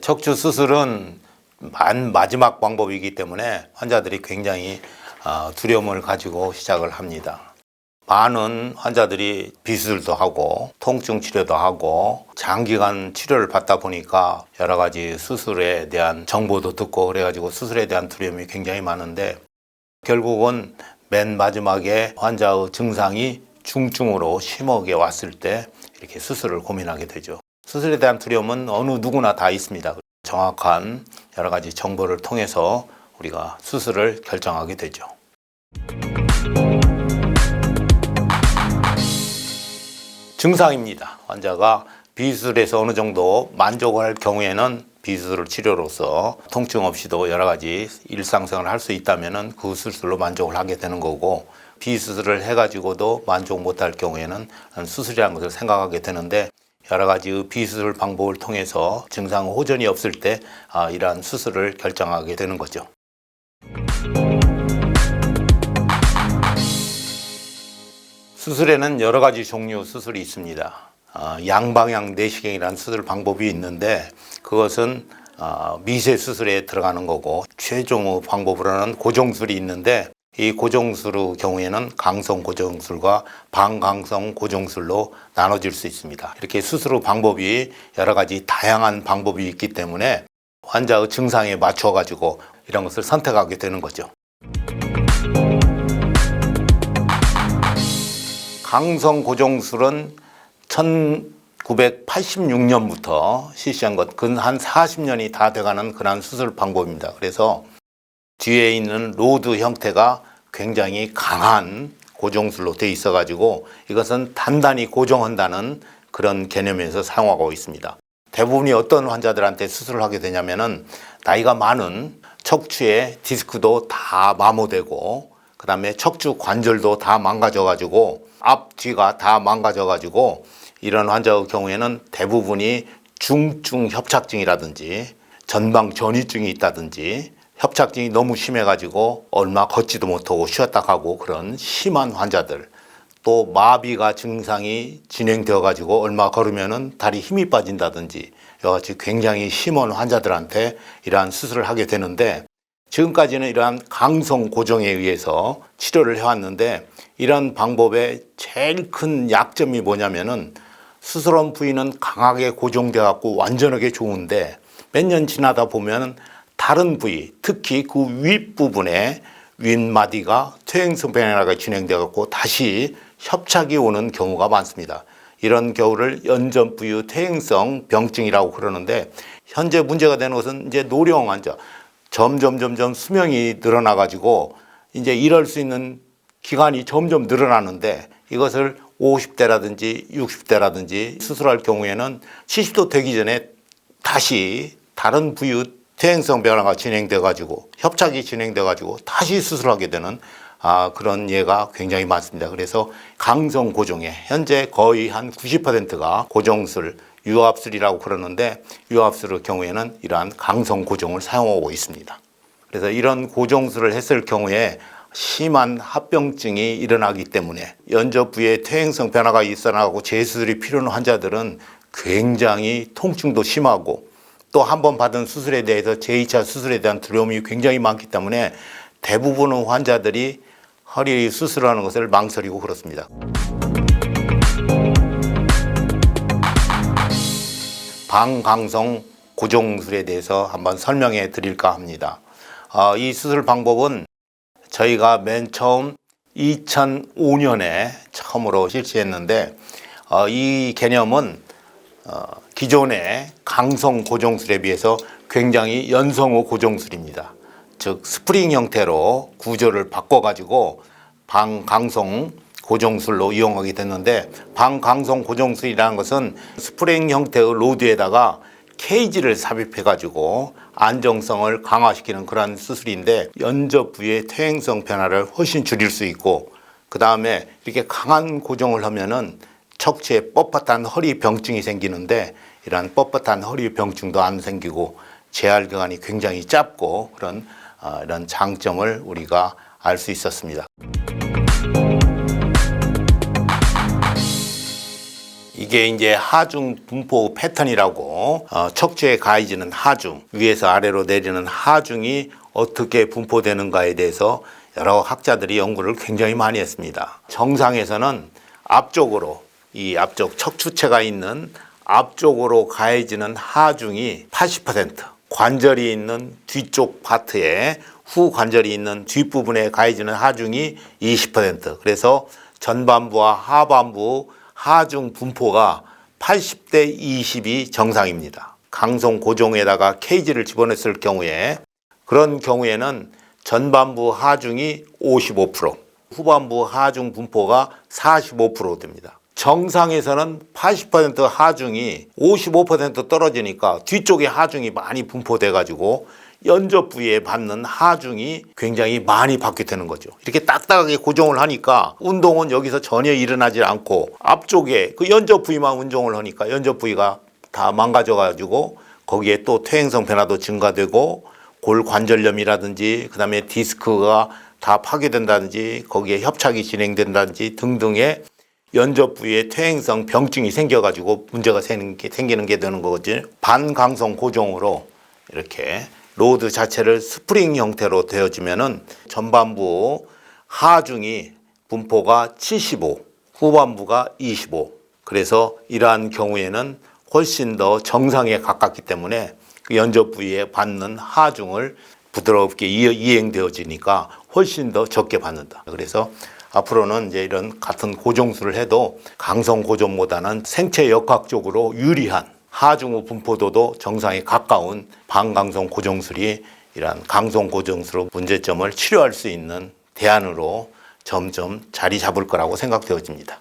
척추 수술은 만 마지막 방법이기 때문에 환자들이 굉장히 어, 두려움을 가지고 시작을 합니다. 많은 환자들이 비수술도 하고 통증 치료도 하고 장기간 치료를 받다 보니까 여러 가지 수술에 대한 정보도 듣고 그래가지고 수술에 대한 두려움이 굉장히 많은데 결국은 맨 마지막에 환자의 증상이 중증으로 심하게 왔을 때 이렇게 수술을 고민하게 되죠. 수술에 대한 두려움은 어느 누구나 다 있습니다. 정확한 여러 가지 정보를 통해서 우리가 수술을 결정하게 되죠. 증상입니다. 환자가 비수술에서 어느 정도 만족할 경우에는 비수술 치료로서 통증 없이도 여러 가지 일상생활을 할 수 있다면 그 수술로 만족을 하게 되는 거고 비수술을 해가지고도 만족 못할 경우에는 수술이라는 것을 생각하게 되는데 여러 가지 비수술 방법을 통해서 증상 호전이 없을 때 아, 이러한 수술을 결정하게 되는 거죠. 수술에는 여러 가지 종류 수술이 있습니다. 아, 양방향 내시경이라는 수술 방법이 있는데 그것은 아, 미세 수술에 들어가는 거고 최종 방법으로는 고정술이 있는데 이 고정술의 경우에는 강성 고정술과 반강성 고정술로 나눠질 수 있습니다. 이렇게 수술 후 방법이 여러 가지 다양한 방법이 있기 때문에 환자의 증상에 맞춰 가지고 이런 것을 선택하게 되는 거죠. 강성 고정술은 1986년부터 실시한 것, 근 한 40년이 다 돼가는 그러한 수술 방법입니다. 그래서 뒤에 있는 로드 형태가 굉장히 강한 고정술로 돼 있어가지고 이것은 단단히 고정한다는 그런 개념에서 사용하고 있습니다. 대부분이 어떤 환자들한테 수술을 하게 되냐면은 나이가 많은 척추의 디스크도 다 마모되고 그다음에 척추 관절도 다 망가져가지고 앞 뒤가 다 망가져가지고 이런 환자의 경우에는 대부분이 중증 협착증이라든지 전방 전이증이 있다든지 협착증이 너무 심해가지고 얼마 걷지도 못하고 쉬었다 가고 그런 심한 환자들 또 마비가 증상이 진행되어 가지고 얼마 걸으면은 다리 힘이 빠진다든지 여같이 굉장히 심한 환자들한테 이러한 수술을 하게 되는데 지금까지는 이러한 강성 고정에 의해서 치료를 해왔는데 이런 방법의 제일 큰 약점이 뭐냐면은 수술한 부위는 강하게 고정돼 갖고 완전하게 좋은데 몇 년 지나다 보면 다른 부위 특히 그 윗부분에 윗마디가 퇴행성 변화가 진행돼 갖고 다시 협착이 오는 경우가 많습니다. 이런 경우를 연전부유 퇴행성 병증이라고 그러는데 현재 문제가 되는 것은 이제 노령 환자 점점 점점 수명이 늘어나 가지고 이제 일할 수 있는 기간이 점점 늘어나는데 이것을 50대라든지 60대라든지 수술할 경우에는 70도 되기 전에 다시 다른 부유 퇴행성 변화가 진행돼 가지고 협착이 진행돼 가지고 다시 수술하게 되는 아, 그런 예가 굉장히 많습니다. 그래서 강성 고정에 현재 거의 한 90%가 고정술, 유압술이라고 그러는데 유압술의 경우에는 이러한 강성 고정을 사용하고 있습니다. 그래서 이런 고정술을 했을 경우에 심한 합병증이 일어나기 때문에 연접부에 퇴행성 변화가 일어나고 재수술이 필요한 환자들은 굉장히 통증도 심하고 또 한 번 받은 수술에 대해서 제2차 수술에 대한 두려움이 굉장히 많기 때문에 대부분의 환자들이 허리 수술하는 것을 망설이고 그렇습니다. 방강성 고정술에 대해서 한번 설명해 드릴까 합니다. 어, 이 수술 방법은 저희가 맨 처음 2005년에 처음으로 실시했는데 어, 이 개념은 어, 기존의 강성 고정술에 비해서 굉장히 연성호 고정술입니다. 즉 스프링 형태로 구조를 바꿔가지고 방강성 고정술로 이용하게 됐는데 방강성 고정술이라는 것은 스프링 형태의 로드에다가 케이지를 삽입해가지고 안정성을 강화시키는 그러한 수술인데 연접 부위의 퇴행성 변화를 훨씬 줄일 수 있고 그 다음에 이렇게 강한 고정을 하면은 척추에 뻣뻣한 허리 병증이 생기는데 이러한 뻣뻣한 허리 병증도 안 생기고 재활 기간이 굉장히 짧고 그런 어, 이런 장점을 우리가 알 수 있었습니다. 이게 이제 하중 분포 패턴이라고 어, 척추에 가해지는 하중 위에서 아래로 내리는 하중이 어떻게 분포되는가에 대해서 여러 학자들이 연구를 굉장히 많이 했습니다. 정상에서는 앞쪽으로 이 앞쪽 척추체가 있는 앞쪽으로 가해지는 하중이 80% 관절이 있는 뒤쪽 파트에 후 관절이 있는 뒷부분에 가해지는 하중이 20% 그래서 전반부와 하반부 하중 분포가 80대 20이 정상입니다. 강성 고종에다가 케이지를 집어넣었을 경우에 그런 경우에는 전반부 하중이 55%, 후반부 하중 분포가 45% 됩니다. 정상에서는 80% 하중이 55% 떨어지니까 뒤쪽에 하중이 많이 분포돼 가지고 연접 부위에 받는 하중이 굉장히 많이 받게 되는 거죠. 이렇게 딱딱하게 고정을 하니까 운동은 여기서 전혀 일어나지 않고 앞쪽에 그 연접 부위만 운동을 하니까 연접 부위가 다 망가져 가지고 거기에 또 퇴행성 변화도 증가되고 골관절염이라든지 그다음에 디스크가 다 파괴된다든지 거기에 협착이 진행된다든지 등등의 연접 부위에 퇴행성 병증이 생겨가지고 문제가 생기는 게, 되는 거지. 반강성 고정으로 이렇게 로드 자체를 스프링 형태로 되어지면은 전반부 하중이 분포가 75, 후반부가 25. 그래서 이러한 경우에는 훨씬 더 정상에 가깝기 때문에 그 연접 부위에 받는 하중을 부드럽게 이- 이행되어지니까 훨씬 더 적게 받는다. 그래서 앞으로는 이제 이런 같은 고정술을 해도 강성 고정보다는 생체 역학적으로 유리한 하중후 분포도도 정상에 가까운 반강성 고정술이 이러한 강성 고정술로 문제점을 치료할 수 있는 대안으로 점점 자리 잡을 거라고 생각되어집니다.